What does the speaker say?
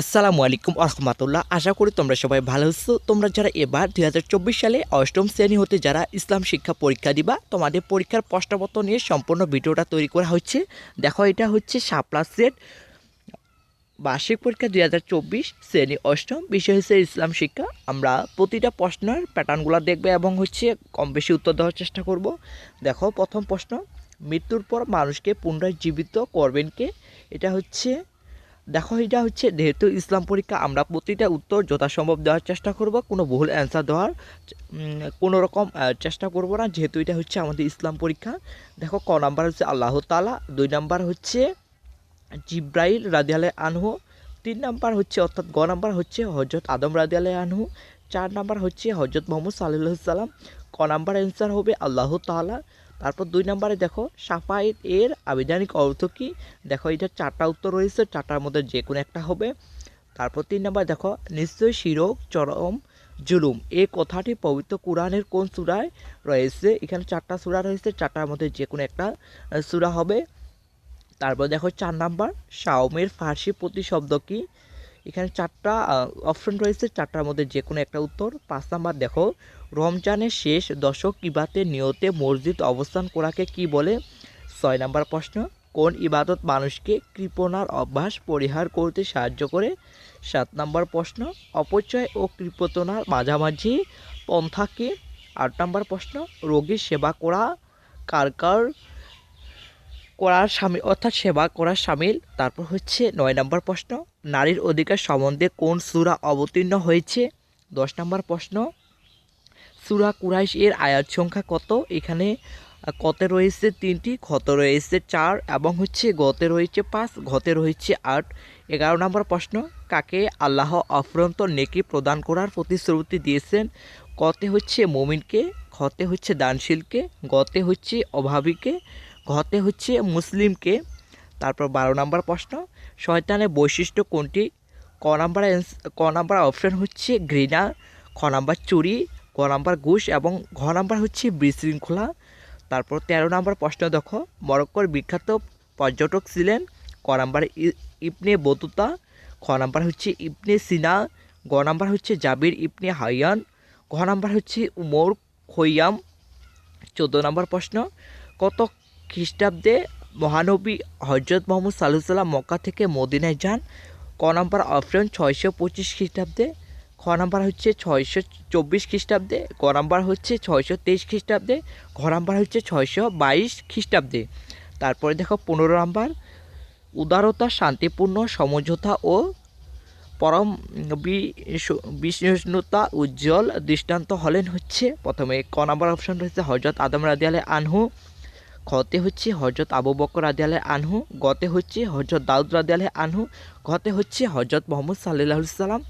আসসালামু আলাইকুম আহমতুল্লাহ আশা করি তোমরা সবাই ভালো আছো। তোমরা যারা এবার দুই হাজার চব্বিশ সালে অষ্টম শ্রেণি হতে যারা ইসলাম শিক্ষা পরীক্ষা দিবা, তোমাদের পরীক্ষার প্রশ্নপত্র নিয়ে সম্পূর্ণ ভিডিওটা তৈরি করা হচ্ছে। দেখো, এটা হচ্ছে শাপলা সেট বার্ষিক পরীক্ষা দুই হাজার চব্বিশ শ্রেণি অষ্টম, বিষয় হচ্ছে ইসলাম শিক্ষা। আমরা প্রতিটা প্রশ্নের প্যাটার্নগুলো দেখবে এবং হচ্ছে কম বেশি উত্তর দেওয়ার চেষ্টা করব। দেখো, প্রথম প্রশ্ন, মৃত্যুর পর মানুষকে পুনরায় জীবিত করবেন কে? এটা হচ্ছে দেখো, এটা হচ্ছে যেহেতু ইসলাম পরীক্ষা, আমরা প্রতিটা উত্তর যথাসম্ভব দেওয়ার চেষ্টা করব, কোনো ভুল অ্যান্সার দেওয়ার কোনো রকম চেষ্টা করব না, যেহেতু এটা হচ্ছে আমাদের ইসলাম পরীক্ষা। দেখো, ক নাম্বার হচ্ছে আল্লাহ তালা দুই নাম্বার হচ্ছে জিব্রাইল রাদিয়ালে আনহু, তিন নাম্বার হচ্ছে, অর্থাৎ গ নাম্বার হচ্ছে হজরত আদম রাদিয়ালে আনহু, চার নাম্বার হচ্ছে হজরত মোহাম্মদ সাল্লাহ সাল্লাম ক নাম্বার অ্যান্সার হবে আল্লাহ তাআলা তারপর দুই নম্বরে দেখো, সাফায়েত এর আবিধানিক অর্থ কী? দেখো এটা চারটা উত্তর রয়েছে, চারটার মধ্যে যে কোনো একটা হবে। তারপর তিন নম্বর দেখো নিশ্চয়ই শিরক, চরম, জুলুম। এই কথাটি পবিত্র কোরআনের কোন সূরায় রয়েছে? এখানে চারটা সূরা রয়েছে, চারটার মধ্যে যে কোনো একটা সূরা হবে। তারপর দেখো, চার নাম্বার, শাওমের ফার্সি প্রতিশব্দ কি? এখানে চারটা অপশন রয়েছে। চারটার মধ্যে যে কোনো একটা উত্তর। পাঁচ নাম্বার, দেখো, রমজানের শেষ দশক ইবাতে নিয়তে মসজিদ অবস্থান করাকে কি বলে? ছয় নাম্বার প্রশ্ন, কোন ইবাদত মানুষকে কৃপণার অভ্যাস পরিহার করতে সাহায্য করে? সাত নাম্বার প্রশ্ন, অপচয় ও কৃপতনার মাঝামাঝি পন্থাকে? আট নাম্বার প্রশ্ন, রোগীর সেবা করা? কার কার করার সামিল অর্থাৎ সেবা করার সামিল। তারপর হচ্ছে নয় নম্বর প্রশ্ন, নারীর অধিকার সম্বন্ধে কোন সুরা অবতীর্ণ হয়েছে? দশ নম্বর প্রশ্ন, সুরা কুরাইশ এর আয়াত সংখ্যা কত? এখানে কতে রয়েছে তিনটি, ক্ষতে রয়েছে চার এবং হচ্ছে গতে রয়েছে পাঁচ, ঘতে রয়েছে আট। এগারো নম্বর প্রশ্ন, কাকে আল্লাহ অফরন্ত নেকি প্রদান করার প্রতিশ্রুতি দিয়েছেন? কতে হচ্ছে মমিনকে, ক্ষতে হচ্ছে দানশীলকে, গতে হচ্ছে অভাবীকে ঘতে হচ্ছে মুসলিমকে। তারপর বারো নম্বর প্রশ্ন, শয়তানের বৈশিষ্ট্য কোনটি? ক নাম্বার ক নাম্বার অপশন হচ্ছে ঘৃণা, খ নাম্বার চুরি ক নাম্বার ঘুষ এবং ঘ নাম্বার হচ্ছে বিশৃঙ্খলা। তারপর তেরো নম্বর প্রশ্ন দেখো, মরক্কোর বিখ্যাত পর্যটক ছিলেন ক নাম্বার ইবনে বতুতা, খ নাম্বার হচ্ছে ইবনে সিনা, গ নাম্বার হচ্ছে জাবির ইবনে হাইয়ান, ঘ নাম্বার হচ্ছে উমর খৈয়াম। চোদ্দ নম্বর প্রশ্ন কত খ্রিস্টাব্দে মহানবী হজরত মোহাম্মদ সাল্লাম মক্কা থেকে মদিনায় যান। ক নাম্বার অপশন ছয়শো পঁচিশ খ্রিস্টাব্দে, খ নাম্বার হচ্ছে ছয়শো চব্বিশ খ্রিস্টাব্দে ক নাম্বার হচ্ছে ছয়শো তেইশ খ্রিস্টাব্দে, ঘ নাম্বার হচ্ছে ছয়শো বাইশ খ্রিস্টাব্দে। তারপরে দেখো পনেরো নাম্বার, উদারতা, শান্তিপূর্ণ, সমঝোতা ও পরম বিষ্ণুতা, উজ্জ্বল দৃষ্টান্ত হলেন হচ্ছে প্রথমে। ক নাম্বার অপশন রয়েছে হজরত আদম রাদিয়ালে আনহু। খতে হচ্ছে হজরত আবু বকর রাদিয়ালে আনহু, গতে হচ্ছে হজরত দাউদ রাদিয়ালে আনহু ঘতে হচ্ছে হজরত মোহাম্মদ সাল্লাহ সাল্লাম